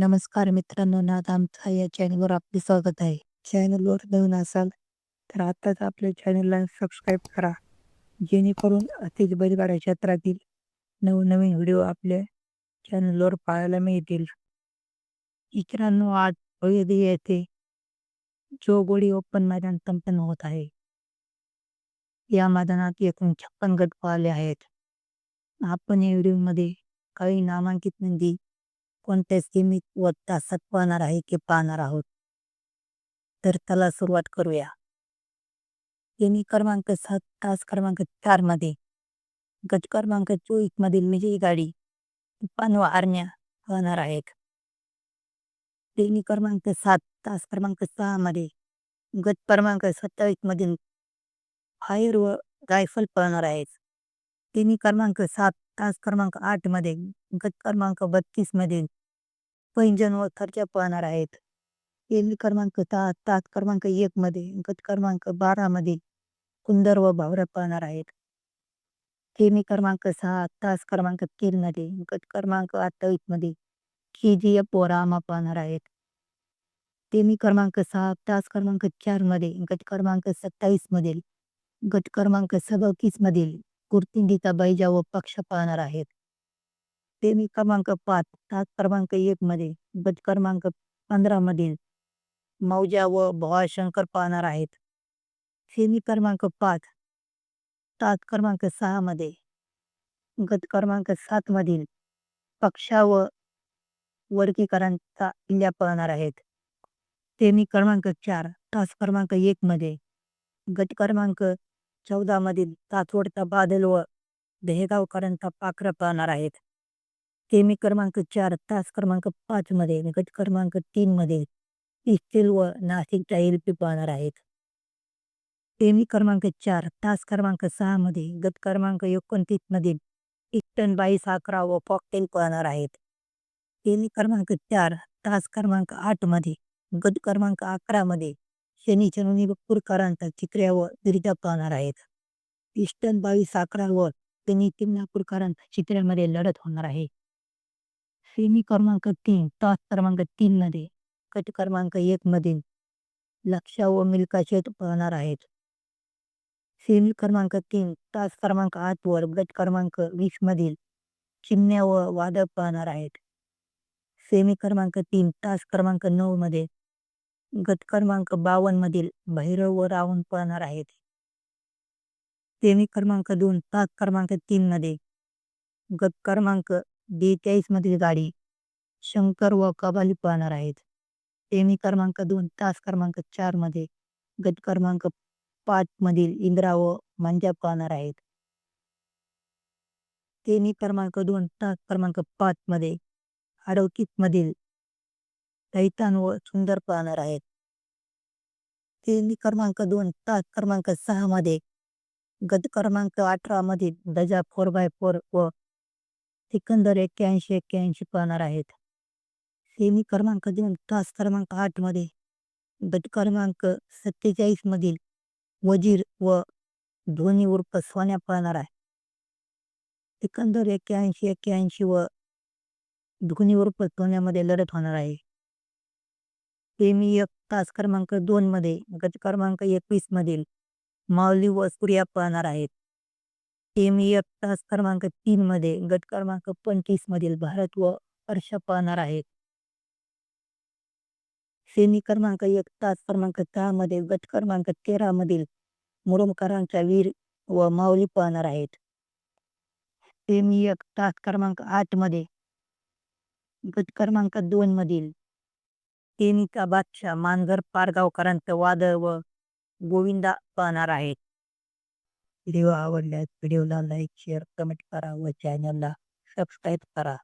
नमस्कार मित्रांनो नाद आमचा या चॅनलवर आपले स्वागत आहे. चॅनलवर नवीन असाल तर आत्ताच आपल्या चॅनलला सबस्क्राईब करा. जेणेकरून अतिच बैलगाड्या क्षेत्रातील नवनवीन व्हिडिओ आपल्या चॅनलवर पाहायला मिळतील. मित्रांनो आज अयोध्ये येथे जोगोडी ओपन मैदान संपन्न होत आहे. या मैदानात एकूण छप्पन गट पाहिले आहेत. आपण या व्हिडिओमध्ये काही नामांकित नंदी कोणत्या सीमित व तासात पाहणार आहे की पाहणार आहोत. तर त्याला सुरुवात करूया. सेमी क्रमांक सात तास क्रमांक चारमध्ये. गट क्रमांक चोवीस मधील विजयी गाडी पानवा आरण्या पाहणार आहेत. सेमी क्रमांक सात तास क्रमांक सहा मध्ये. गट क्रमांक सत्तावीस मधील फायर व रायफल पाहणार आहेत. तिन्ही क्रमांक सात तास क्रमांक आठमध्ये. गट क्रमांक बत्तीस मधील पैंजणवर व खर्च पाहणार आहेत. एल क्रमांक सहा तास क्रमांक एक मध्ये गट क्रमांक बारा मध्ये कुंदर व भावरा पाहणार आहेत. केमी क्रमांक सहा तास क्रमांक तीन मध्ये गट क्रमांक अठ्ठावीसमध्ये के जी एफ व रामा पाहणार आहेत. तेमी क्रमांक सहा तास क्रमांक चारमध्ये गट क्रमांक सत्तावीस मधील गट क्रमांक सदतीस मधील कुर्तिंडीचा बैजा व पक्ष पाहणार आहेत. सेमी क्रमांक पाच तास क्रमांक एक मध्ये गट क्रमांक पंधरा मधील मौजा व भवाशंकर पाहणार आहेत. सेमी क्रमांक पाच तास क्रमांक सहा मध्ये गट क्रमांक सात मधील पक्षा व वर्गीकरांचा किल्ल्या पाहणार आहेत. सेमी क्रमांक चार तास क्रमांक एक मध्ये गट क्रमांक चौदा मधील तातवडता बादल व दहेगावकरांचा पाखरं पाहणार आहेत. मी क्रमांक चार तास क्रमांक पाच मध्ये गट क्रमांक तीन मध्ये पिस्तील व नाशिकचा एल पी पाहणार आहेत. सेमी क्रमांक चार तास क्रमांक सहा मध्ये गट क्रमांक एकोणतीसमध्ये इस्टन बाईस अकरा व पॉकटेल पाहणार आहेत. मी क्रमांक चार तास क्रमांक आठमध्ये गट क्रमांक अकरा मध्ये शनी शनिपूरकरांचा चित्र्या व बिरजा पाहणार आहेत. इस्टन बावीस अकरा व शनी चिमनापूरकरांचा चित्र्यामध्ये लढत होणार आहे. सेमी क्रमांक तीन तास क्रमांक तीन मध्ये गट क्रमांक एक मधील लक्षा व मिल्का शेत पाहणार आहेत. सेमी क्रमांक तीन तास क्रमांक आठ वर गट क्रमांक वीस मधील चिमण्या व वादळ पाहणार आहेत. सेमी क्रमांक तीन तास क्रमांक नऊ मध्ये गट क्रमांक बावन्न मधील भैरव व रावण पाहणार आहेत. सेमी क्रमांक दोन तास क्रमांक तीन मध्ये गट क्रमांक बेचाळीस मधील गाडी शंकर व कबाली पाहणार आहेत. सेमी क्रमांक दोन तास क्रमांक चारमध्ये गट क्रमांक पाच मधील इंद्रा व मंजा पाहणार आहेत. सेमी क्रमांक दोन तास क्रमांक पाच मध्ये अडवतीस मधील दैतान व सुंदर पाहणार आहेत. सेमी क्रमांक दोन तास क्रमांक सहा मध्ये गट क्रमांक अठरा मधील दजा फोर बाय फोर व एकंदर एक्क्याऐंशी एक्क्याऐंशी पळणार आहेत. सेमी क्रमांक दोन तास क्रमांक आठमध्ये गट क्रमांक सत्तेचाळीस मधील वजीर व धोनी उर्फ सोन्या पळणार आहे. एकंदर एक्क्याऐंशी एक्क्याऐंशी व धोनी उर्फ सोन्यामध्ये लढत होणार आहे. सेमी एक तास क्रमांक दोन मध्ये गट क्रमांक एकवीस मधील माऊली व सूर्या पळणार आहेत. सेमी एक तास क्रमांक तीन मध्ये गट क्रमांक पंचवीस मधील भारत व हर्ष पाहणार आहेत. सेमी क्रमांक एक तास क्रमांक दहा मध्ये गट क्रमांक तेरा मधील मुरुमकरांचा वीर व माऊली पाहणार आहेत. सेमी एक तास क्रमांक आठमध्ये गट क्रमांक दोन मधील सेमीचा बादशाह मानघर पारगावकरांचं वादळ व गोविंदा पाहणार आहेत. व्हिडिओ आवडल्यास व्हिडिओला लाईक शेअर कमेंट करा व चॅनलला सबस्क्राईब करा.